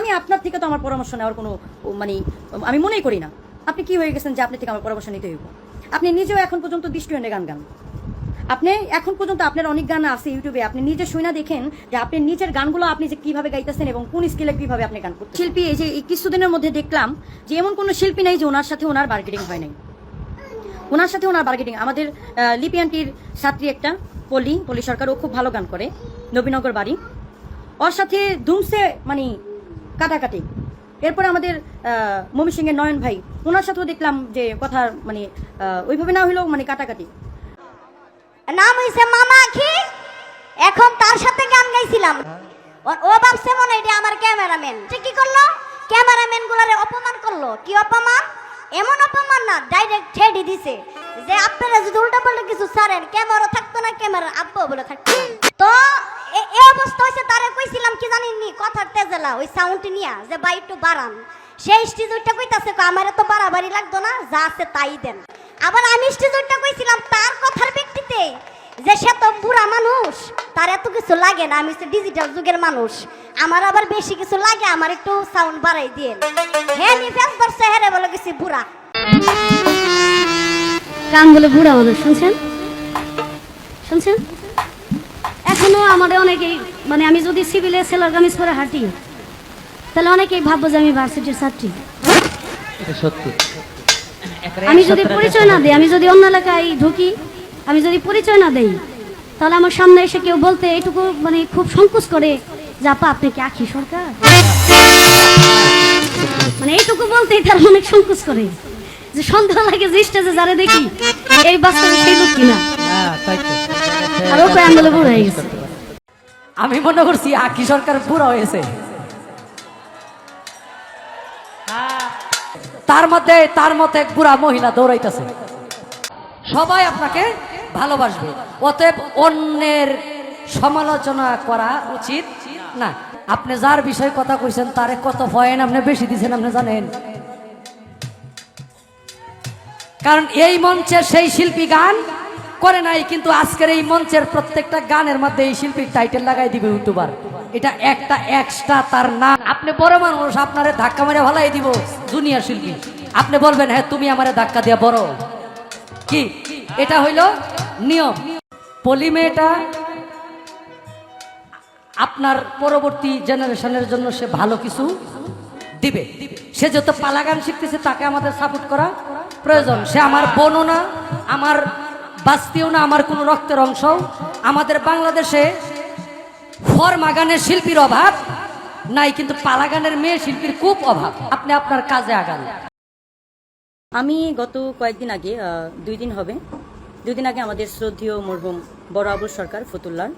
আমি আপনার থেকে তো আমার পরামর্শ নেওয়ার কোনো মানে আমি মনেই করি না। আপনি কি হয়ে গেছেন যে আপনি থেকে আমার পরামর্শ নিতে হইব? আপনি নিজেও এখন পর্যন্ত দৃষ্টিহীনে গান গান। আপনি এখন পর্যন্ত আপনার অনেক গান আছে ইউটিউবে আপনি নিজে শুনে দেখেন যে আপনি নিজের গানগুলো আপনি যে কীভাবে গাইতেছেন এবং কোন স্কিলে কীভাবে আপনি গান করতেন শিল্পী এই যে কিছুদিনের মধ্যে দেখলাম যে এমন কোনো শিল্পী নাই যে ওনার সাথে ওনার মার্কেটিং হয় নাই। ওনার সাথে ওনার মার্কেটিং আমাদের আহ, লিপি আন্টির ছাত্রী একটা পলি পলি সরকার ও খুব ভালো গান করে। নবীনগর বাড়ি। ওর সাথে ধুমসে মানে কাটাকাটি। এরপরে আমাদের মমি সিংয়ের নয়ন ভাই, ওনার সাথেও দেখলাম যে কথা মানে ওইভাবে না হলেও মানে কাটাকাটি। নাম হইছে মামা আখি। এখন তার সাথে গান গাইছিলাম। ও- ভাবছে মনে এটা আমার ক্যামেরাম্যান। সে কি করল? ক্যামেরাম্যান গুলারে অপমান করল। কি অপমান? এমন অপমান না, ডাইরেক্ট ছেড়ে দিছে। যে আপনারা যদি উল্টা পাল্টা কিছু ছাড়েন, ক্যামেরা থাকতো না, ক্যামেরা আব্বা বলে থাকতো তো এই অবস্থা হয়েছে, তারে কইছিলাম কি জানিনি কথার তেজেলা, ওই সাউন্ড নিয়া, যে বাই একটু বাড়ান। সেই স্টেজ ওইটা কইতাছে আমার তো বাড়াবাড়ি লাগতো না, যা আছে তাই দেন। আবার আমি স্টেজ ওইটা কইছিলাম, তার কথার ব্যক্তিতে যে সে তো বুড়া মানুষ, তার এত কিছু লাগে না, আমি ডিজিটাল যুগের মানুষ। আমার আবার বেশি কিছু লাগে, আমার একটু সাউন্ড বাড়াই দিয়ে হ্যাঁ নি ফেস ধরছে হ্যাঁ বলে গেছি, বুড়া। গান বলে বুড়া মানুষ শুনছেন? শুনছেন? এখনও আমাদের অনেকেই মানে আমি যদি সিভিলে সেলার কামিজ পরে হাঁটি তাহলে অনেকেই ভাববো যে আমি ভার্সিটির ছাত্রী। সত্যি। আমি যদি পরিচয় না দিই আমি যদি অন্য এলাকায় ঢুকি আমি যদি পরিচয় না দেই তাহলে আমার সামনে এসে কেউ বলতে এটুকু মানে খুব সংকোচ করে যে আপা আপনি কি আখি সরকার? মানে এইটুকু বলতেই তার অনেক সংকোচ করে। যে সন্দেহ লাগে যে স্টেজে যারা দেখি, এই বাস্তবে সেই লোক কিনা? আর ও কয় আন্দোলন বুড়ো হয়ে গেছে। আমি মনে করছি আকি সরকার পুরো হয়েছে। তার মধ্যে, তার মতে এক বুড়া মহিলা দৌড়াইতেছে। সবাই আপনাকে ভালোবাসবে। অতএব অন্যের সমালোচনা করা উচিত না। আপনি যার বিষয়ে কথা কইছেন, তারে কত পয়েন্ট আপনি বেশি দিছেন, আপনি জানেন। কারণ এই মঞ্চে সেই শিল্পী গান করে নাই, কিন্তু আজকের এই মঞ্চের প্রত্যেকটা গানের মধ্যে এই শিল্পীর টাইটেল লাগাই দিবে ইউটিউবার। এটা একটা এক্সট্রা তার নাম। আপনি বড় মানুষ, আপনারে ধাক্কা মেরে ভালাই দিব, জুনিয়র শিল্পী। আপনি বলবেন হ্যাঁ তুমি আমারে ধাক্কা দিয়া বড়। কি? এটা হইল নিয়ম। পলি মেয়েটা আপনার পরবর্তী জেনারেশনের জন্য সে ভালো কিছু দিবে। সে যত পালা গান শিখতেছে, তাকে আমাদের সাপোর্ট করা প্রয়োজন। সে আমার বোনও না, আমার বাস্তিও না, আমার কোনো রক্তের অংশ। আমাদের বাংলাদেশে ফরমা গানের শিল্পীর অভাব নাই, কিন্তু পালা গানের মেয়ে শিল্পীর খুব অভাব। আপনি আপনার কাজে আগান। আমি গত কয়েকদিন আগে দুই দিন হবে, দুই দিন আগে আমাদের শ্রদ্ধেয় মরহুম বড় আবুল সরকার ফতুল্লার।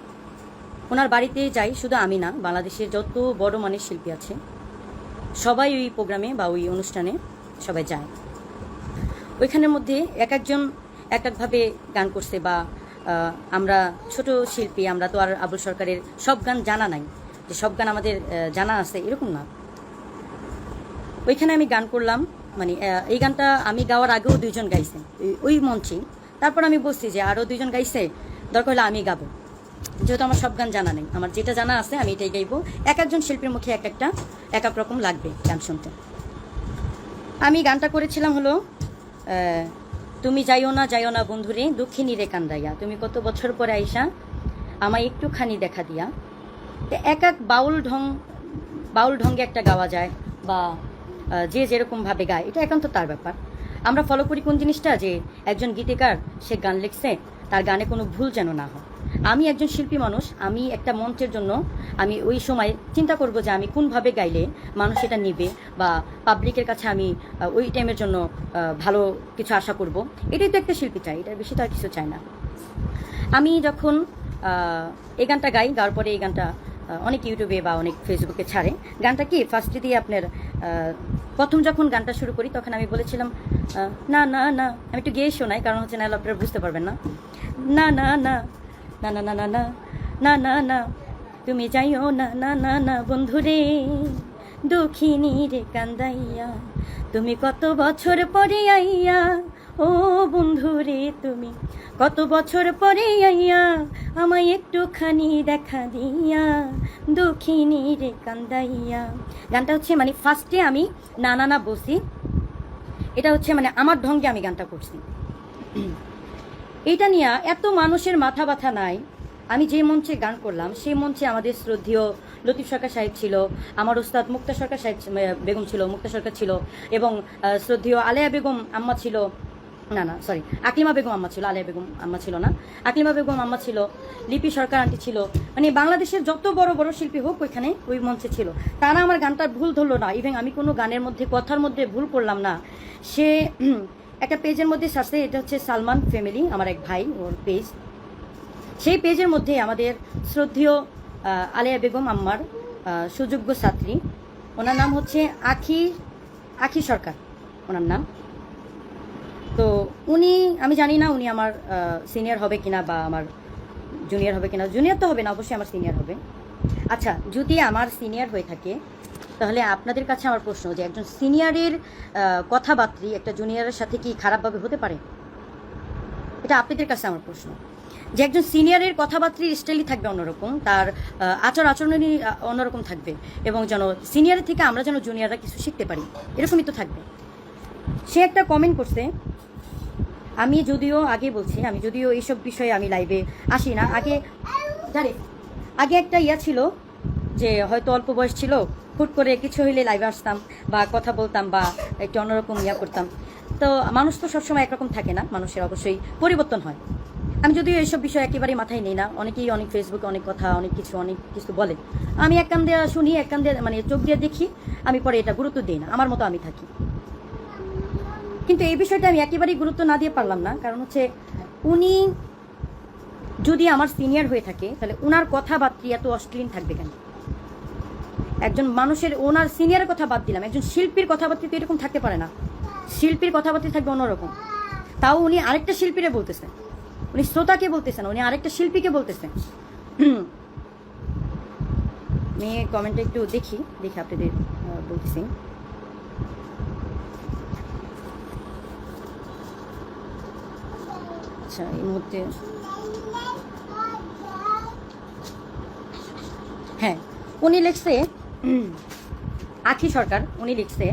ওনার বাড়িতে যাই, শুধু আমি না, বাংলাদেশের যত বড় মানের শিল্পী আছে সবাই ওই প্রোগ্রামে বা ওই অনুষ্ঠানে সবাই যায়। ওইখানের মধ্যে এক একজন এক একভাবে গান করছে বা আমরা ছোট শিল্পী, আমরা তো আর আবুল সরকারের সব গান জানা নাই। যে সব গান আমাদের জানা আছে, এরকম না। ওইখানে আমি গান করলাম মানে এই গানটা আমি গাওয়ার আগেও দুইজন গাইছে ওই- মঞ্চে। তারপর আমি বসছি যে আরও দুইজন গাইছে, দরকার হলে আমি গাবো। যেহেতু আমার সব গান জানা নেই। আমার যেটা জানা আছে, আমি এটাই গাইবো। এক একজন শিল্পীর মুখে এক একটা, এক এক রকম লাগবে গান শুনতে। আমি গানটা করেছিলাম হলো তুমি যাইও না যাইও না বন্ধুরে, দুঃখিনী রে কান্দাইয়া। তুমি কত বছর পরে আইসা, আমায় একটুখানি দেখা দিয়া। তো এক এক বাউল ঢং, বাউল ঢঙ্গে একটা গাওয়া যায়, বা যে যেরকমভাবে গায়, এটা একান্ত তার ব্যাপার। আমরা ফলো করি কোন জিনিসটা, যে একজন গীতিকার সে গান লিখছে, তার গানে কোনো ভুল যেন না হয়। আমি একজন শিল্পী মানুষ, আমি একটা মঞ্চের জন্য আমি ওই সময় চিন্তা করব যে আমি কোনভাবে গাইলে মানুষ এটা নিবে বা পাবলিকের কাছে আমি ওই টাইমের জন্য ভালো কিছু আশা করব। এটাই তো একটা শিল্পী চাই, এটার বেশি তো আর কিছু চাই না। আমি যখন এই গানটা গাই, গাওয়ার পরে এই গানটা অনেক ইউটিউবে বা অনেক ফেসবুকে ছাড়ে। গানটা কি? ফার্স্টে দিয়ে আপনার প্রথম যখন গানটা শুরু করি, তখন আমি বলেছিলাম না না না, আমি একটু গেয়ে শোনাই, কারণ হচ্ছে না আপনারা বুঝতে পারবেন না। না না না না না না না না না না না তুমি যাইও না না না না বন্ধুরে দুঃখিনী রে কান্দাইয়া তুমি কত বছর পরে আইয়া ও বন্ধু রে তুমি কত বছর পরে আইয়া আমায় একটুখানি দেখা দিয়া দুঃখিনী রে কান্দাইয়া গানটা হচ্ছে মানে ফার্স্টে আমি না না না বসি এটা হচ্ছে মানে আমার ঢঙ্গে আমি গানটা করছি এইটা নিয়ে এত মানুষের মাথা ব্যথা নাই। আমি যে মঞ্চে গান করলাম, সেই মঞ্চে আমাদের শ্রদ্ধেয় লতিফ সরকার সাহেব ছিল, আমার ওস্তাদ মুক্তা সরকার সাহেব বেগম ছিল, মুক্তা সরকার ছিল, এবং শ্রদ্ধেয় আলেয়া বেগম আম্মা ছিল। না না সরি আকলিমা বেগম আম্মা ছিল, আলেয়া বেগম আম্মা ছিল না। আকলিমা বেগম আম্মা ছিল, লিপি সরকার আন্টি ছিল। মানে বাংলাদেশের যত বড় বড় শিল্পী হোক ওইখানে ওই মঞ্চে ছিল। তারা আমার গানটার ভুল ধরলো না। ইভেন আমি কোনো গানের মধ্যে, কথার মধ্যে ভুল করলাম না। সে একটা পেজের মধ্যে সাথে এটা হচ্ছে সালমান ফ্যামিলি আমার এক ভাই, ওর পেজ সেই পেজের মধ্যে আমাদের শ্রদ্ধেয় আলেয়া বেগম আম্মার সুযোগ্য ছাত্রী। ওনার নাম হচ্ছে আখি আখি সরকার, ওনার নাম। তো উনি, আমি জানি না উনি আমার সিনিয়র হবে কিনা বা আমার জুনিয়র হবে কিনা। জুনিয়র তো হবে না, অবশ্যই আমার সিনিয়র হবে। আচ্ছা যদি আমার সিনিয়র হয়ে থাকে তাহলে আপনাদের কাছে আমার প্রশ্ন যে একজন সিনিয়রের কথাবার্তি একটা জুনিয়রের সাথে কি খারাপভাবে হতে পারে? এটা আপনাদের কাছে আমার প্রশ্ন। যে একজন সিনিয়রের কথাবার্তির স্টাইলই থাকবে অন্যরকম, তার আচার আচরণই অন্যরকম থাকবে এবং যেন সিনিয়রের থেকে আমরা যেন জুনিয়ররা কিছু শিখতে পারি, এরকমই তো থাকবে। সে একটা কমেন্ট করছে, আমি যদিও আগে বলছি, আমি যদিও এইসব বিষয়ে আমি লাইভে আসি না, আগে আগে একটা ইয়া ছিল যে হয়তো অল্প বয়স ছিল হুট করে কিছু হইলে লাইভে আসতাম বা কথা বলতাম বা একটু অন্যরকম ইয়া করতাম। তো মানুষ তো সবসময় একরকম থাকে না, মানুষের অবশ্যই পরিবর্তন হয়। আমি যদিও এইসব বিষয় একেবারেই মাথায় নেই না, অনেকেই অনেক ফেসবুকে অনেক কথা, অনেক কিছু অনেক কিছু বলে। আমি এক কান দিয়ে শুনি, এক কান দিয়ে মানে চোখ দিয়ে দেখি, আমি পরে এটা গুরুত্ব দিই না, আমার মতো আমি থাকি। কিন্তু এই বিষয়টা আমি একেবারেই গুরুত্ব না দিয়ে পারলাম না, কারণ হচ্ছে উনি যদি আমার সিনিয়র হয়ে থাকে, তাহলে ওনার কথাবার্তা এত অশ্লীল থাকবে কেন? একজন মানুষের ওনার সিনিয়রের কথা বাদ দিলাম, একজন শিল্পীর কথাবার্তা তো এরকম থাকতে পারে না। শিল্পীর কথাবার্তা থাকবে অন্যরকম। তাও উনি আরেকটা শিল্পীরে বলতেছেন। উনি শ্রোতাকে বলতেছেন, উনি আরেকটা শিল্পীকে বলতেছেন। আমি কমেন্টটা একটু দেখি দেখি আপনাদের বলতেছি। আচ্ছা এই মুহূর্তে হ্যাঁ উনি লিখছে আখি সরকার, উনি লিখছে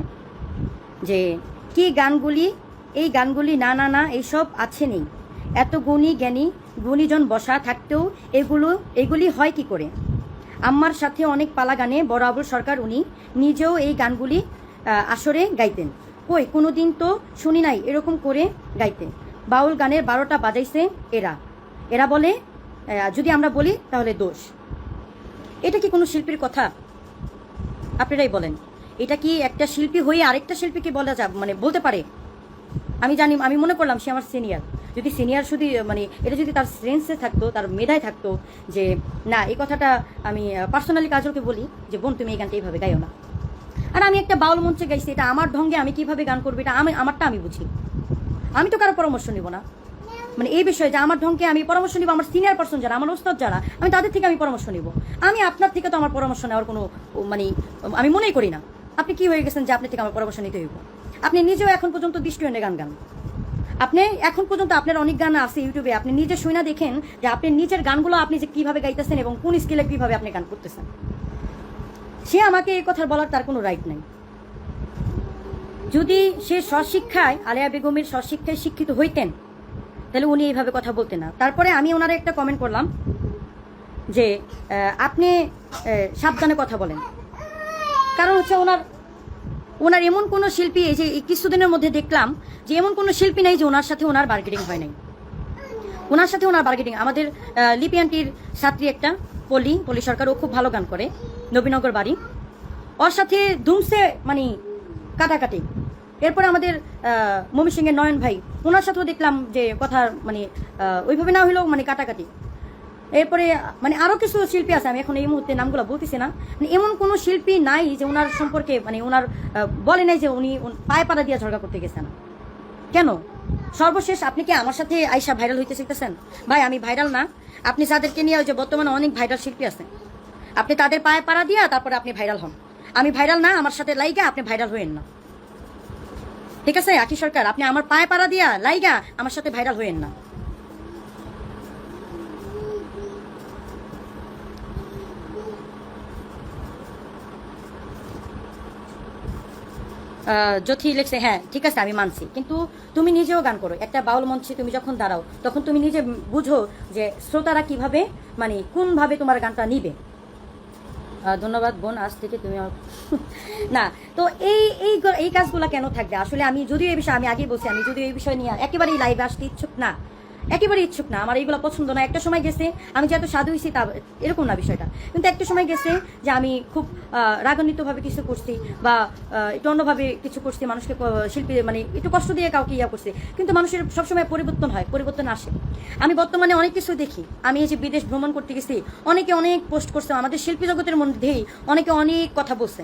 যে, কি গানগুলি? এই গানগুলি না না না এইসব আছে নেই। এত গুণী জ্ঞানী, গুণীজন বসা থাকতেও এগুলো, এগুলি হয় কি করে? আম্মার সাথে অনেক পালা গানে বরাবর সরকার উনি নিজেও এই গানগুলি আসরে গাইতেন। কই কোনো দিন তো শুনি নাই এরকম করে গাইতে বাউল গানের বারোটা বাজাইছে এরা। এরা বলে যদি আমরা বলি তাহলে দোষ। এটা কি কোনো শিল্পীর কথা? আপনারাই বলেন। এটা কি একটা শিল্পী হয়ে আরেকটা শিল্পীকে বলা যা মানে বলতে পারে? আমি জানি, আমি মনে করলাম সে আমার সিনিয়র যদি সিনিয়র শুধু মানে এটা যদি তার সেন্সে থাকতো, তার মেধায় থাকতো, যে না, এই কথাটা আমি পার্সোনালি কাজলকে বলি, যে, বোন, তুমি এই গানটা এইভাবে গাইও না। আর আমি একটা বাউল মঞ্চে গাইছি, এটা আমার ঢঙ্গে আমি কীভাবে গান করব, এটা আমি, আমারটা আমি বুঝি। আমি তো কারও পরামর্শ নিব না। মানে এই বিষয়ে যে আমার ঢঙ্গে আমি পরামর্শ নিব, আমার সিনিয়র পার্সন যারা, আমার ওস্তাদ যারা, আমি তাদের থেকে আমি পরামর্শ নিব। আমি আপনার থেকে তো আমার পরামর্শ নেওয়ার কোনো মানে আমি মনেই করি না। আপনি কি হয়ে গেছেন যে আপনার থেকে আমার পরামর্শ নিতে হইব? আপনি নিজেও এখন পর্যন্ত দৃষ্টি এনে গান গান। আপনি এখন পর্যন্ত আপনার অনেক গান আছে ইউটিউবে, আপনি নিজে শুনে দেখেন যে আপনি নিজের গানগুলো আপনি যে কীভাবে গাইতেছেন এবং কোন স্কিলে কীভাবে আপনি গান করতেছেন। সে আমাকে এই কথা বলার তার কোনো রাইট নাই। যদি সে স্বশিক্ষায় আলেয়া বেগমের স্বশিক্ষায় শিক্ষিত হইতেন তাহলে উনি এইভাবে কথা বলতেন না। তারপরে আমি ওনার একটা কমেন্ট করলাম যে আপনি সাবধানে কথা বলেন। কারণ হচ্ছে ওনার ওনার এমন কোনো শিল্পী, এই যে কিছুদিনের মধ্যে দেখলাম যে এমন কোনো শিল্পী নেই যে ওনার সাথে ওনার বার্গেটিং হয় নাই। ওনার সাথে ওনার বার্গেটিং আমাদের লিপি আন্টির ছাত্রী একটা পলি পলি সরকার ও খুব ভালো গান করে, নবীনগর বাড়ি। ওর সাথে ধুমসে মানে কাটাকাটি। এরপরে আমাদের মমি সিংয়ের নয়ন ভাই, ওনার সাথেও দেখলাম যে কথা মানে ওইভাবে না হলেও মানে কাটাকাটি। এরপরে মানে আরও কিছু শিল্পী আছে, আমি এখন এই মুহূর্তে নামগুলো বলতেছি না। মানে এমন কোনো শিল্পী নাই যে ওনার সম্পর্কে মানে ওনার বলে নাই যে উনি পায়ে পাড়া দিয়ে ঝগড়া করতে গেছেন। কেন? সর্বশেষ আপনি কি আমার সাথে আইসা ভাইরাল হইতে শিখতেছেন? ভাই, আমি ভাইরাল না। আপনি যাদেরকে নিয়ে যে বর্তমানে অনেক ভাইরাল শিল্পী আছে, আপনি তাদের পায়ে পাড়া দিয়া তারপরে আপনি ভাইরাল হন। আমি ভাইরাল না, আমার সাথে লাইগা আপনি ভাইরাল হইেন না। ঠিক আছে আকি সরকার, আপনি আমার পায়ে পাড়া দিয়া লাইগা, আমার সাথে ভাইরাল হইেন না। জ্যোতি লিখছে হ্যাঁ ঠিক আছে, আমি মানছি। কিন্তু তুমি নিজেও গান করো, একটা বাউল মঞ্চে তুমি যখন দাঁড়াও, তখন তুমি নিজে বুঝো যে শ্রোতারা কীভাবে মানে কোনভাবে তোমার গানটা নিবে। ধন্যবাদ বোন, আজ থেকে তুমি না, তো এই এই এই কাজগুলো কেন থাকবে? আসলে আমি যদিও এই বিষয়ে আমি আগেই বলছি, আমি যদি এই বিষয় নিয়ে একেবারেই লাইভে আসতে ইচ্ছুক না একেবারে ইচ্ছুক না, আমার এইগুলো পছন্দ না। একটা সময় গেছে আমি যে এত সাধু হয়েছি তা এরকম না বিষয়টা। কিন্তু একটা সময় গেছে যে আমি খুব রাগান্বিতভাবে কিছু করছি বা একটু অন্যভাবে কিছু করছি, মানুষকে শিল্পী মানে একটু কষ্ট দিয়ে কাউকে ইয়া করছি। কিন্তু মানুষের সবসময় পরিবর্তন হয়, পরিবর্তন আসে। আমি বর্তমানে অনেক কিছু দেখি। আমি এই যে বিদেশ ভ্রমণ করতে গেছি, অনেকে অনেক পোস্ট করছে, আমাদের শিল্পী জগতের মধ্যেই অনেকে অনেক কথা বলছে।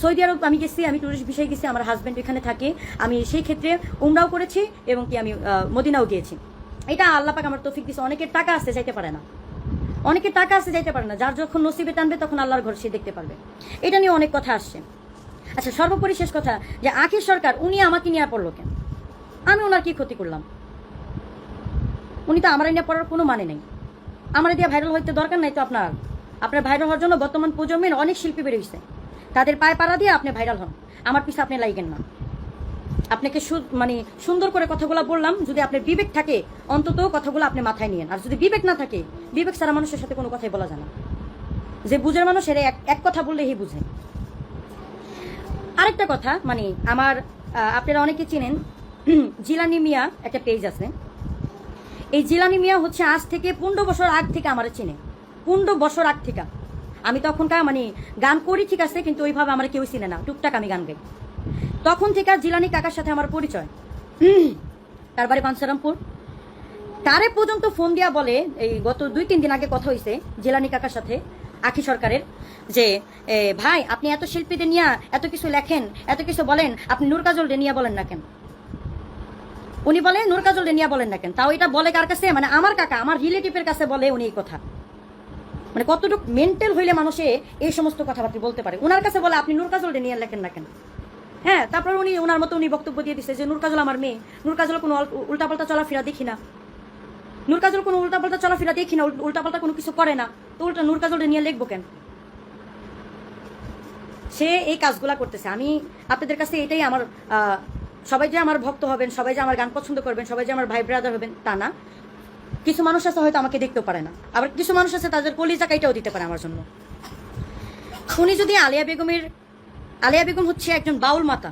সৌদি আরব আমি গেছি, আমি টুরিস্ট বিষয়ে গেছি, আমার হাজব্যান্ড এখানে থাকে। আমি সেই ক্ষেত্রে উমরাও করেছি এবং কি আমি মদিনাও গিয়েছি। এটা আল্লাহ পাক আমার তৌফিক দিছে। অনেকের টাকা আছে, যাইতে পারে না। অনেকের টাকা আছে, যাইতে পারে না। যার যখন নসিবে টানবে, তখন আল্লাহর ঘর সে দেখতে পারবে। এটা নিয়ে অনেক কথা আসছে। আচ্ছা সর্বোপরি শেষ কথা, যে আখির সরকার, উনি আমাকে নিয়ে পড়ল কেন? আমি ওনার কি ক্ষতি করলাম? উনি তো আমার নিয়ে পড়ার কোনো মানে নেই। আমার দিয়ে ভাইরাল হইতে দরকার নাই তো আপনার। আপনার ভাইরাল হওয়ার জন্য বর্তমান প্রজন্মের অনেক শিল্পী বেরিয়েছে তাদের পায়ে পাড়া দিয়ে আপনি ভাইরাল হন। আমার পিছনে আপনি লাইগেন না। আপনাকে মানে সুন্দর করে কথাগুলো বললাম, যদি আপনার বিবেক থাকে, অন্তত কথাগুলো আপনি মাথায় নিয়েন। আর যদি বিবেক না থাকে, বিবেক ছাড়া মানুষের সাথে কোনো কথাই বলা যায় না। যে বুঝের মানুষ, এর এক এক কথা বললেই বুঝে। আরেকটা কথা মানে আমার আপনারা অনেকে চিনেন, জিলানি মিয়া একটা পেজ আছে। এই জিলানি মিয়া হচ্ছে আজ থেকে পনেরো বছর আগ থেকে আমার চিনে। পনেরো বছর আগ থেকে। আমি তখনকার মানে গান করি ঠিক আছে, কিন্তু ওইভাবে আমার কেউ চিনে না। টুকটাক আমি গান গাই। তখন থেকে আর জিলানি কাকার সাথে আমার পরিচয়। তার বাড়ি পাঞ্চারামপুর তারে পর্যন্ত ফোন দিয়া বলে এই গত দুই তিন দিন আগে কথা হয়েছে জেলানি কাকার সাথে আখি সরকারের যে ভাই আপনি এত শিল্পীদের নিয়ে এত কিছু লেখেন এত কিছু বলেন আপনি নূর কাজল নিয়ে বলেন না কেন? উনি বলে নূর কাজল নিয়ে বলেন না কেন? তাও এটা বলে কার কাছে? মানে আমার কাকা আমার রিলেটিভের কাছে বলে উনি এই কথা। মানে কতটুকু মেন্টাল হইলে মানুষে এই সমস্ত কথাবার্তা বলতে পারে? ওনার কাছে বলে আপনি নূর কাজল নিয়ে লেখেন না কেন? হ্যাঁ তারপর উনি ওনার মতো উনি বক্তব্য দিয়ে দিচ্ছে যে নূর কাজল আমার মেয়ে। নূর কাজল কোনো উল্টাপাল্টা চলাফেরা দেখি না। নূর কাজল কোনো উল্টাপাল্টা চলাফেরা দেখি না উল্টাপাল্টা কোনো কিছু করে না। তো উল্টা নূর কাজলটা নিয়ে লিখব কেন? সে এই কাজগুলা করতেছে। আমি আপনাদের কাছে এটাই আমার সবাই যে আমার ভক্ত হবেন, সবাই যে আমার গান পছন্দ করবেন, সবাই যে আমার ভাই ব্রাদার হবেন, তা না। কিছু মানুষ আছে হয়তো আমাকে দেখতেও পারে না। আবার কিছু মানুষ আছে তাদের কলিজা কাইটাও দিতে পারে আমার জন্য। উনি যদি আলিয়া বেগমের আলিয়া বেগম হচ্ছে একজন বাউল মাতা।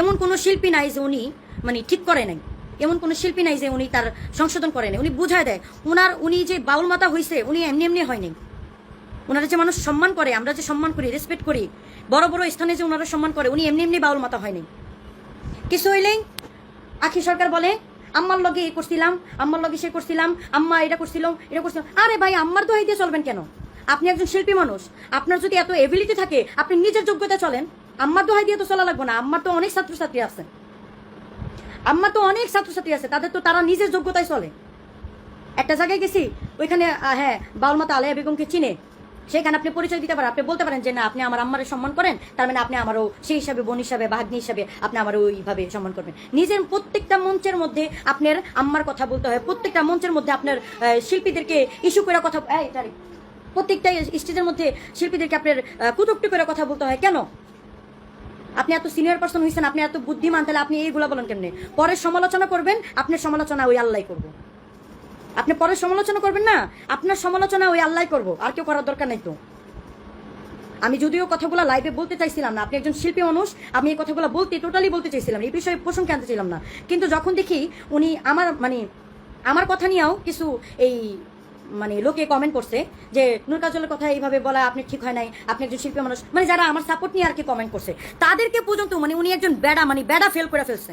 এমন কোনো শিল্পী নাই যে উনি মানে ঠিক করে নাই। এমন কোনো শিল্পী নাই যে উনি তার সংশোধন করে নাই। উনি বুঝায় দেয় ওনার উনি যে বাউল মাতা হয়েছে উনি এমনি এমনি হয়নি ওনারা যে মানুষ সম্মান করে, আমরা যে সম্মান করি রেসপেক্ট করি, বড় বড় স্থানে যে ওনারা সম্মান করে, উনি এমনি এমনি বাউল মাতা হয়নি কিছু হইলেই আখি সরকার বলে, আম্মার লগে এ করছিলাম, আম্মার লগে সে করছিলাম, আম্মা এটা করছিলাম এটা করছিলাম আরে ভাই, আম্মার দোহাই দিয়ে চলবেন কেন? আপনি একজন শিল্পী মানুষ। আপনার যদি এত এবিলিটি থাকে, আপনি নিজের যোগ্যতা চলেন। আম্মার দোহাই দিয়ে তো চলা লাগবে না। আম্মার তো অনেক ছাত্রছাত্রী আছে। আম্মা তো অনেক ছাত্রছাত্রী আছে। তাদের তো তারা নিজের যোগ্যতায় চলে। একটা জায়গায় গেছি, ওইখানে হ্যাঁ বাউলমাতা আলিয়া বেগমকে চিনে। সেখানে আপনি পরিচয় দিতে পারেন। আপনি বলতে পারেন যে, না, আপনি আমার আম্মারে সম্মান করেন। তার মানে আপনি আমারও সেই হিসাবে, বোন হিসাবে ভাগ্নি হিসাবে আপনি আমারও ওইভাবে সম্মান করবেন। নিজের প্রত্যেকটা মঞ্চের মধ্যে আপনার আম্মার কথা বলতে হয়। প্রত্যেকটা মঞ্চের মধ্যে আপনার শিল্পীদেরকে ইস্যু করে কথা এই প্রত্যেকটা স্টেজের মধ্যে শিল্পীদেরকে আপনার কুটুক্তি করে কথা বলতে হয়। কেন? আপনি এত সিনিয়র পার্সন হয়েছেন আপনি এত বুদ্ধিমান, তাহলে আপনি এইগুলো বলেন কেমনে? পরে সমালোচনা করবেন, আপনার সমালোচনা ওই আল্লাহ করব। আপনি পরে সমালোচনা করবেন না, আপনার সমালোচনা ওই আল্লাহ করব, আর কেউ করার দরকার নাই তো। আমি যদিও কথাগুলো লাইভে বলতে চাইছিলাম না, আপনি একজন শিল্পী মানুষ, আমি এই কথাগুলো বলতে টোটালি বলতে চাইছিলাম এই বিষয়ে প্রসঙ্গে আনতে ছিলাম না। কিন্তু যখন দেখি উনি আমার মানে আমার কথা নিয়েও কিছু এই মানে লোকে কমেন্ট করছে যে নূর কাজলের কথা এইভাবে বলা আপনি ঠিক হয় নাই, আপনি একজন শিল্পী মানুষ। মানে যারা আমার সাপোর্ট নিয়ে আর কি কমেন্ট করছে, তাদেরকে পর্যন্ত মানে উনি একজন বেড়া মানে বেড়া ফেল করে ফেলছে।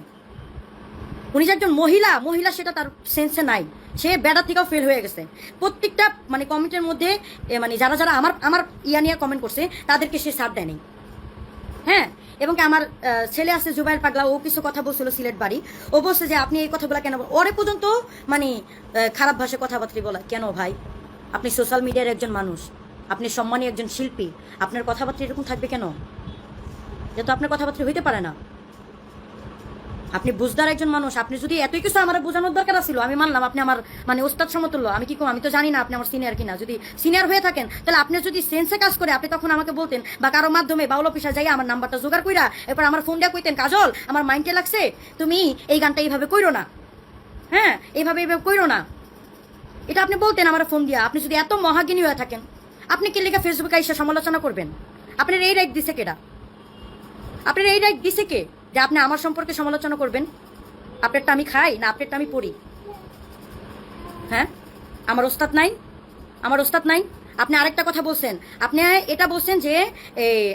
উনি যে একজন মহিলা মহিলা সেটা তার সেন্সে নাই। সে বেড়া থেকেও ফেল হয়ে গেছে। প্রত্যেকটা মানে কমেন্টের মধ্যে মানে যারা যারা আমার আমার ইয়া নিয়ে কমেন্ট করছে, তাদেরকে সে সাথ দেয়নি। হ্যাঁ এবং আমার ছেলে আছে জুবাইর পাগলা, ও কিছু কথা বলছিল সিলেট বাড়ি। ও বলছে যে আপনি এই কথাগুলো কেন বল-" ওরে পর্যন্ত মানে খারাপ ভাষায় কথাবার্তা বলা। কেন ভাই? আপনি সোশ্যাল মিডিয়ার একজন মানুষ। আপনি সম্মানী একজন শিল্পী। আপনার কথাবার্তা এরকম থাকবে কেন? এটা তো আপনার কথাবার্তা হইতে পারে না। আপনি বুঝদার একজন মানুষ, আপনি যদি এতই কিছু আমার বোঝানোর দরকার ছিল আমি মানলাম আপনি আমার মানে ওস্তাদ সমতুল্য। আমি কি কম, আমি তো জানি না আপনি আমার সিনিয়র কিনা। যদি সিনিয়র হয়ে থাকেন, তাহলে আপনি যদি সেন্সে কাজ করে আপনি তখন আমাকে বলতেন, বা কারও মাধ্যমে বাউল অফিসে যাই আমার নাম্বারটা জোগাড় কইরা, এরপর আমার ফোন দিয়ে কইতেন, কাজল, আমার মাইন্ডে লাগছে, তুমি এই গানটা এইভাবে কইরো না। হ্যাঁ এইভাবে এইভাবে কইরো না। এটা আপনি বলতেন আমার ফোন দিয়া। আপনি যদি এত মহাজ্ঞানী হয়ে থাকেন, আপনি কি লেখা ফেসবুকে এসে সমালোচনা করবেন? আপনার এই রাইট দিছে কেডা? আপনার এই রাইট দিছে কে? যে আপনি আমার সম্পর্কে সমালোচনা করবেন আপনারটা আমি খাই না আপনারটা আমি পড়ি? হ্যাঁ? আমার ওস্তাদ নাই? আমার ওস্তাদ নাই? আপনি আরেকটা কথা বলছেন। আপনি এটা বলছেন যে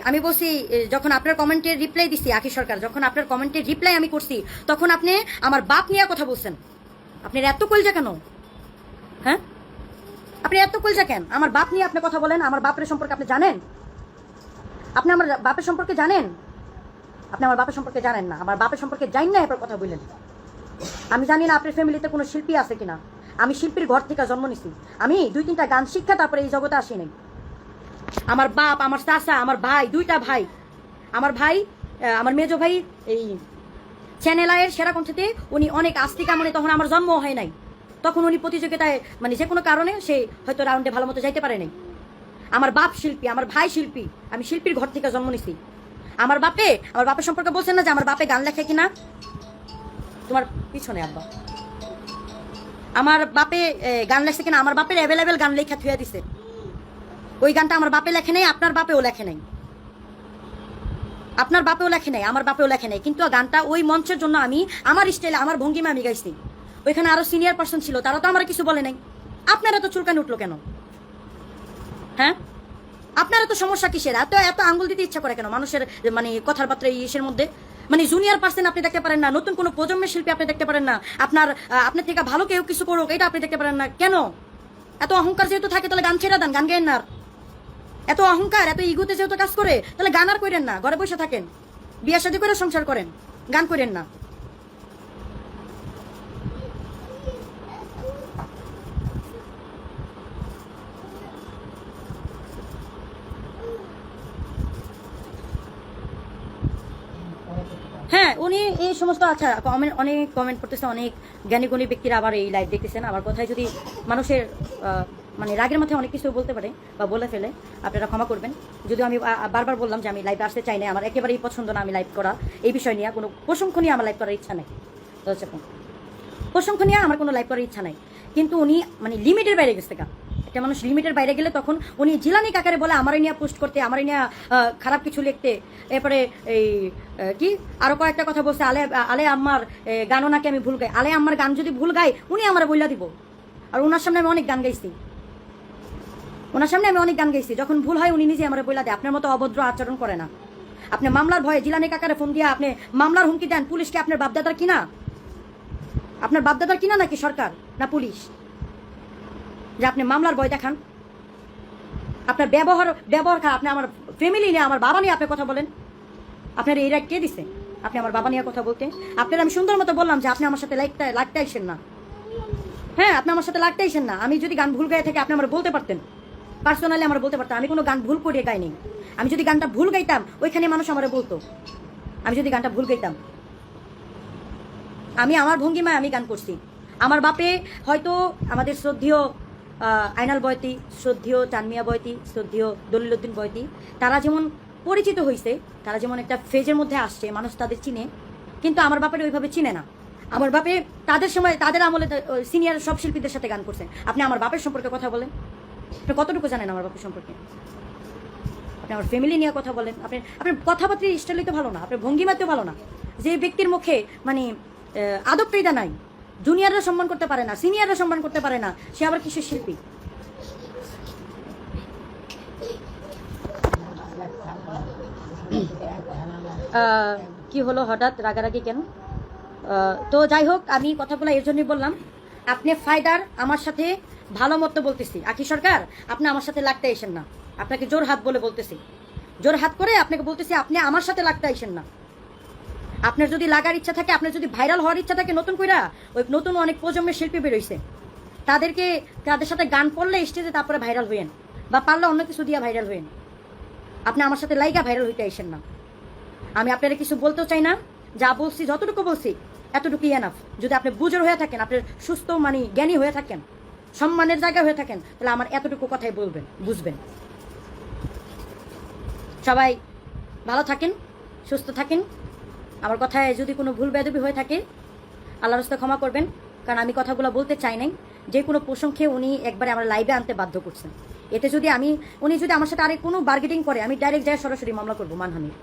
আমি বলছি যখন আপনার কমেন্টের রিপ্লাই দিছি, আখি সরকার, যখন আপনার কমেন্টের রিপ্লাই আমি করছি, তখন আপনি আমার বাপ নিয়ে কথা বলছেন। আপনার এত কলজা কেন? হ্যাঁ? আপনি এত কলজা কেন? আমার বাপ নিয়ে আপনি কথা বলেন, আমার বাপের সম্পর্কে আপনি জানেন? আপনি আমার বাপের সম্পর্কে জানেন? আপনি আমার বাপের সম্পর্কে জানেন না। আমার বাপের সম্পর্কে জানি না এরপর কথা বললেন। আমি জানি না আপনার ফ্যামিলিতে কোনো শিল্পী আছে কিনা। আমি শিল্পীর ঘর থেকে জন্ম নিছি। আমি দুই তিনটা গান শিক্ষা, তারপরে এই জগতে আসি নাই। আমার বাপ, আমার চাচা, আমার ভাই, দুইটা ভাই। আমার ভাই আমার মেজো ভাই, এই চ্যানেল আয়ের সেরা উনি অনেক আস্তিকা মানে তখন আমার জন্ম হয় নাই। তখন উনি প্রতিযোগিতায় মানে যে কোনো কারণে সে হয়তো রাউন্ডে ভালো মতো যাইতে পারে নাই। আমার বাপ শিল্পী, আমার ভাই শিল্পী, আমি শিল্পীর ঘর থেকে জন্ম নিছি। আমার বাপে? আমার বাপের সম্পর্কে বলছেন না যে আমার বাপে গান লেখে কিনা? তোমার পিছনে, আব্বা। আমার বাপে গান লেখছে কিনা? আমার বাপের অ্যাভেলেবেল গান লেখা থুয়ে দিছে। ওই গানটা আমার বাপে লেখে নেই, আপনার বাপেও লেখে নেই। আপনার বাপেও লেখে নেই, আমার বাপেও লেখে নেই। কিন্তু গানটা ওই মঞ্চের জন্য আমি, আমার স্টাইলে আমার ভঙ্গিমা আমি গাইছি। ওইখানে আরও সিনিয়র পার্সন ছিল, তারা তো আমার কিছু বলে নাই। আপনারা তো চুলকানি উঠল কেন? হ্যাঁ? আপনার এত সমস্যা কিসের? এত এত আঙ্গুল দিতে ইচ্ছা করে কেন? মানুষের মানে কথার বার্তা ইসের মধ্যে? মানে জুনিয়র পার্সন আপনি দেখতে পারেন না, নতুন কোনো প্রজন্মের শিল্পী আপনি দেখতে পারেন না, আপনার আপনার থেকে ভালো কেউ কিছু করুক, এটা আপনি দেখতে পারেন না। কেন? এত অহংকার যেহেতু থাকে, তাহলে গান ছেড়ে দেন, গান গাইন না এত অহংকার, এত ইগুতে যেহেতু কাজ করে, তাহলে গান আর করেন না, ঘরে বসে থাকেন, বিয়ে শাদী করে সংসার করেন, গান করেন না হ্যাঁ উনি এই সমস্ত আচ্ছা কমেন্ট অনেক কমেন্ট করতেছে, অনেক জ্ঞানী গুণী ব্যক্তিরা আবার এই লাইভ দেখতেছেন। আবার কথায় যদি মানুষের মানে রাগের মাথায় অনেক কিছু বলতে পারে বা বলে ফেলে, আপনারা ক্ষমা করবেন। যদিও আমি বারবার বললাম যে আমি লাইভে আসতে চাই না আমার একেবারেই পছন্দ না আমি লাইভ করা। এই বিষয় নিয়ে কোনো প্রশংসা নিয়ে আমার লাইভ করার ইচ্ছা নেই। তো নিয়ে আমার কোনো লাইভ করার ইচ্ছা নাই। কিন্তু উনি মানে লিমিটের বাইরে গেছে একটা মানুষ লিমিটের বাইরে গেলে তখন উনি জিলানি কাকারে বলে, আমার নিয়ে পোস্ট করতে, আমার নিয়ে খারাপ কিছু লিখতে। এরপরে এই কি? আরও কয়েকটা কথা বলছে, আলে আলে আম্মার গানও নাকি আমি ভুল গাই। আলে আম্মার গান যদি ভুল গাই উনি আমার বইলা দিব। আর ওনার সামনে আমি অনেক গান গাইছি। ওনার সামনে আমি অনেক গান গাইছি। যখন ভুল হয়, উনি নিজে আমার বইলা দেয়। আপনার মতো অভদ্র আচরণ করে না। আপনি মামলার ভয়ে জিলানি কাকারে ফোন দিয়ে আপনি মামলার হুমকি দেন, পুলিশকে আপনার বাপদাদার কিনা? আপনার বাপদাদার কিনা নাকি সরকার? না পুলিশ? যে আপনি মামলার ভয় দেখান। আপনার ব্যবহার ব্যবহার খারাপ। আপনি আমার ফ্যামিলি নিয়ে, আমার বাবা নিয়ে আপনি কথা বলেন। আপনার এই রাগ কে দিছে? আপনি আমার বাবা নিয়ে কথা বলতে। আপনার আমি সুন্দর মতো বললাম যে আপনি আমার সাথে লাগতে লাগতে আইসেন না। হ্যাঁ আপনি আমার সাথে লাগতে আইসেন না। আমি যদি গান ভুল গায়ে থেকে, আপনি আমার বলতে পারতেন। পার্সোনালি আমার বলতে পারতাম। আমি কোনো গান ভুল করে গাইনি। আমি যদি গানটা ভুল গাইতাম, ওইখানে মানুষ আমার বলতো। আমি যদি গানটা ভুল গাইতাম। আমি আমার ভঙ্গিমায় আমি গান করছি। আমার বাপে হয়তো আমাদের শ্রদ্ধেয় আইনাল বয়তি, শ্রদ্ধেয় চানমিয়া বয়তি, শ্রদ্ধেয় দলিলুদ্দিন বয়তি, তারা যেমন পরিচিত হয়েছে তারা যেমন একটা ফেজের মধ্যে আসছে, মানুষ তাদের চিনে, কিন্তু আমার বাপের ওইভাবে চিনে না। আমার বাপে তাদের সময়, তাদের আমলে সিনিয়র সব শিল্পীদের সাথে গান করছেন। আপনি আমার বাপের সম্পর্কে কথা বলেন। আপনি কতটুকু জানেন আমার বাপের সম্পর্কে? আপনি আমার ফ্যামিলি নিয়ে কথা বলেন। আপনি, আপনার কথাবার্তার স্টাইলই তো ভালো না, আপনার ভঙ্গিমাতেও ভালো না। যে ব্যক্তির মুখে মানে আদব পেদা নাই জুনিয়ররা সম্মান করতে পারে না, সিনিয়ররা সম্মান করতে পারে না, সে আবার কিসের শিল্পী? কি হলো হঠাৎ রাগারাগি কেন? তো যাই হোক, আমি কথাগুলো এর জন্যই বললাম। আপনি ফায়দার আমার সাথে ভালো মতো বলতেছি। আকি সরকার, আপনি আমার সাথে লাগতে আইসেন না। আপনাকে জোর হাত বলে বলতেছি। জোর হাত করে আপনাকে বলতেছি, আপনি আমার সাথে লাগতে আইসেন না। আপনার যদি লাগার ইচ্ছা থাকে, আপনার যদি ভাইরাল হওয়ার ইচ্ছা থাকে নতুন কইরা, ওই নতুন অনেক প্রজন্মের শিল্পী বেরোইছে। তাদেরকে, তাদের সাথে গান করলে স্টেজে তারপরে ভাইরাল হইয়েন, বা পারলে অন্য কিছু দিয়া ভাইরাল হইয়েন। আপনি আমার সাথে লাইগা ভাইরাল হইতে আইসেন না। আমি আপনারা কিছু বলতেও চাই না, যা বলছি, যতটুকু বলছি এতটুকু এনাফ যদি আপনি বুঝের হয়ে থাকেন আপনার সুস্থ মানে জ্ঞানী হয়ে থাকেন, সম্মানের জায়গা হয়ে থাকেন, তাহলে আমার এতটুকু কথাই বলবেন, বুঝবেন। সবাই ভালো থাকেন, সুস্থ থাকেন। আমার কথায় যদি কোনো ভুল বেদবি হয়ে থাকে, আল্লাহর রাস্তায় ক্ষমা করবেন, কারণ আমি কথাগুলো বলতে চাই নাই। যে কোনো প্রসঙ্গে উনি একবারে আমার লাইভে আনতে বাধ্য করছেন। এতে যদি আমি, উনি যদি আমার সাথে আরেক কোনো বার্গেটিং করে, আমি ডাইরেক্ট যাই সরাসরি মামলা করব মানহানির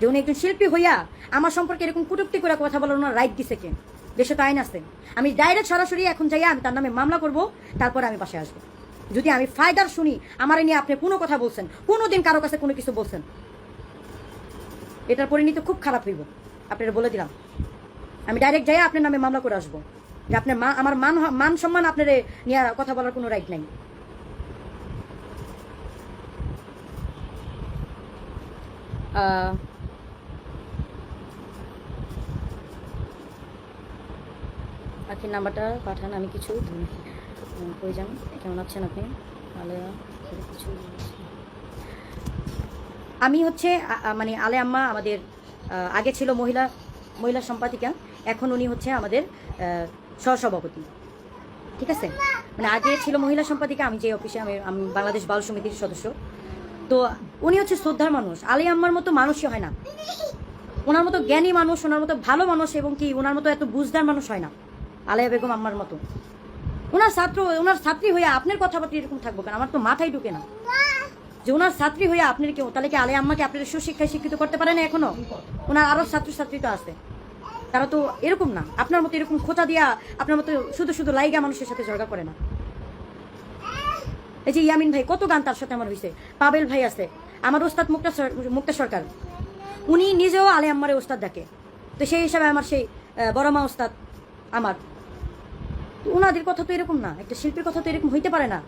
যে উনি একজন শিল্পী হইয়া আমার সম্পর্কে এরকম কুটুক্তি করে কথা বলার ওনার রাইট দিছে কে? দেশে তো আইন আছে। আমি ডাইরেক্ট সরাসরি এখন যাইয়া আমি তার নামে মামলা করব, তারপর আমি বাসায় আসব। যদি আমি ফায়দার শুনি, আমার নিয়ে আপনি কোনো কথা বলছেন কোনো দিন কারও কাছে কোনো কিছু বলছেন এটার পরিণতি খুব খারাপ হইব। আপনারা বলে দিলাম। আমি ডাইরেক্ট যাই আপনার নামে মামলা করে আসব। যে আপনার মা, আমার মান মান সম্মান আপনার নিয়ে কথা বলার কোনো রাইট নাই। আখির নাম্বারটা পাঠান, আমি কিছু কই যান? কেমন আছেন আপনি? ভালো, কিছু আমি হচ্ছে মানে আলে আম্মা আমাদের আগে ছিল মহিলা মহিলা সম্পাদিকা, এখন উনি হচ্ছে আমাদের সহসভাপতি। ঠিক আছে? মানে আগে ছিল মহিলা সম্পাদিকা, আমি যে অফিসে, আমি আমি বাংলাদেশ বাল সমিতির সদস্য। তো উনি হচ্ছে শ্রদ্ধার মানুষ। আলী আম্মার মতো মানুষই হয় না। ওনার মতো জ্ঞানী মানুষ, ওনার মতো ভালো মানুষ, এবং কি ওনার মতো এত বুঝদার মানুষ হয় না, আলিয়া বেগম আম্মার মতো। ওনার ছাত্র, ওনার ছাত্রী হয়ে আপনার কথাবার্তা এরকম থাকব কেন? আমার তো মাথায় ঢুকে না। যে ওনার ছাত্রী হয়ে আপনার কেউ তাহলে কি আলে আম্মাকে আপনার সুশিক্ষায় শিক্ষিত করতে পারে না এখনও? ওনার আরও ছাত্রছাত্রী তো আছে। তারা তো এরকম না। আপনার মতো এরকম খোঁচা দিয়া আপনার মতো শুধু শুধু লাইগা মানুষের সাথে ঝগড়া করে না। এই যে ইয়ামিন ভাই কত গান তার সাথে আমার হয়েছে পাবেল ভাই আছে আমার ওস্তাদ মুক্তা মুক্তা সরকার। উনি নিজেও আলে আম্মারে ওস্তাদ ডাকে তো সেই হিসাবে আমার সেই আহ, বড় মা ওস্তাদ আমার। ওনাদের কথা তো এরকম না। একটা শিল্পীর কথা তো এরকম হইতে পারে না।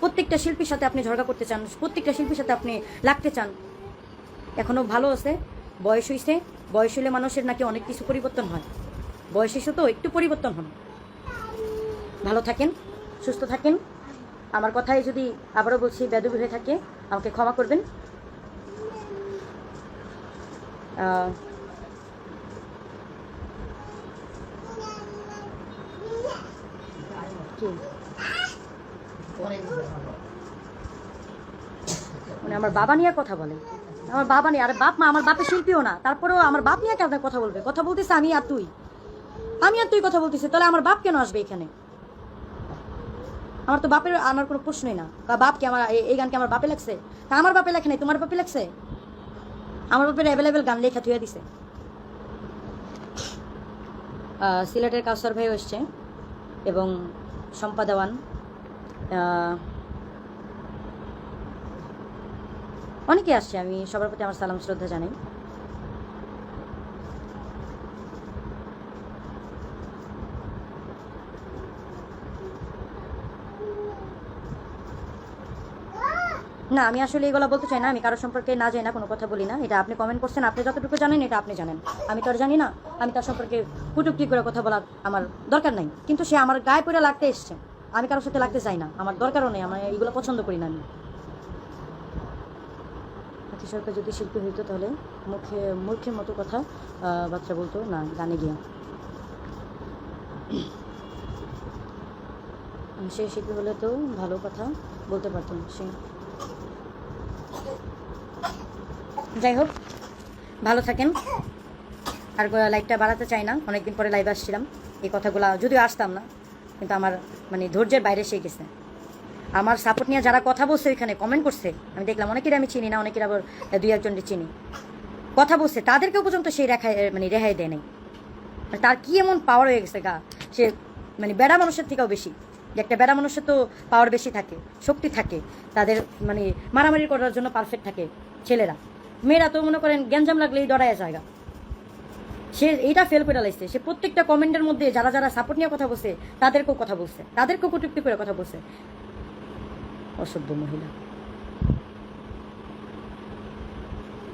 প্রত্যেকটা শিল্পীর সাথে আপনি ঝগড়া করতে চান, প্রত্যেকটা শিল্পীর সাথে আপনি লাগতে চান, এখনও ভালো আছে, বয়স হইছে, বয়স হলে মানুষের নাকি অনেক কিছু পরিবর্তন হয়। বয়স এসে তো একটু পরিবর্তন হন। ভালো থাকেন, সুস্থ থাকেন। আমার কথায় যদি আবারও বলছি, বেদবি হয়ে থাকে, আমাকে ক্ষমা করবেন। কি? মানে আমার বাবা নিয়ে কথা বলে। আমার বাবা নিয়ে আরে বাপ মা আমার বাপের শিল্পীও না। তারপরেও আমার বাপ নিয়ে কেন কথা বলবে? কথা বলতেছে আমি আর তুই। আমি আর তুই কথা বলতেছি তাহলে আমার বাপ কেন আসবে এখানে? আমার তো বাপের আনার কোনো প্রশ্নই না। বা বাপকে আমার এই- গানকে আমার বাপে লাগছে তা আমার বাপে লেখে নাই তোমার বাপে লাগছে আমার বাপের অ্যাভেলেবেল গান লেখা থুয়ে দিছে। সিলেটের কাউসার ভাইও এসছে এবং শম্পা দেওয়ান আহ, অনেকে আসছে, আমি সবার প্রতি আমার সালাম শ্রদ্ধা জানাই। না, আমি আসলে এগুলো বলতে চাই না, আমি কারও সম্পর্কে না জানি না, কোনো কথা বলি না। এটা আপনি কমেন্ট করছেন, আপনি যতটুকু জানেন, এটা আপনি জানেন। আমি তো আর জানি না, আমি তার সম্পর্কে কুটুক্তি করে কথা বলার আমার দরকার নাই। কিন্তু সে আমার গায়ে পড়ে লাগতে এসছে। আমি কারোর সাথে লাগতে চাই না। আমার দরকারও নেই, আমার এইগুলো পছন্দ করি না আমি। আতি সরকার যদি শিল্পী হইতো তাহলে মুখে, মূর্খের মতো কথা বাচ্চা বলতো, না, গানে গিয়া। সে শিল্পী হলে তো ভালো কথা বলতে পারতেন সে। যাই হোক, ভালো থাকেন। আর লাইভটা বাড়াতে চাই না, অনেকদিন পরে লাইভ আসছিলাম, এই কথাগুলো যদিও আসতাম না। কিন্তু আমার মানে ধৈর্যের বাইরে সে গেছে। আমার সাপোর্ট নিয়ে যারা কথা বলছে ওইখানে কমেন্ট করছে। আমি দেখলাম অনেকের আমি চিনি না, অনেকের আবার দুই একজনকে চিনি। কথা বলছে তাদেরকেও পর্যন্ত সেই রেখায় মানে রেহাই দেয় নাই। আর তার কি এমন পাওয়ার হয়ে গেছে গা? সে মানে বেড়া মানুষের থেকেও বেশি। যে একটা বেড়া মানুষের তো পাওয়ার বেশি থাকে, শক্তি থাকে। তাদের মানে মারামারি করার জন্য পারফেক্ট থাকে ছেলেরা। মেয়েরা তো মনে করেন গ্যাঞ্জাম লাগলেই ডরায় জায়গা সে এইটা ফেল করে লাইছে। সে প্রত্যেকটা কমেন্টের মধ্যে যারা যারা সাপোর্ট নিয়ে কথা বলছে, তাদেরকেও কথা বলছে। তাদেরকেও কটুক্তি করে কথা বলছে। অসভ্য মহিলা।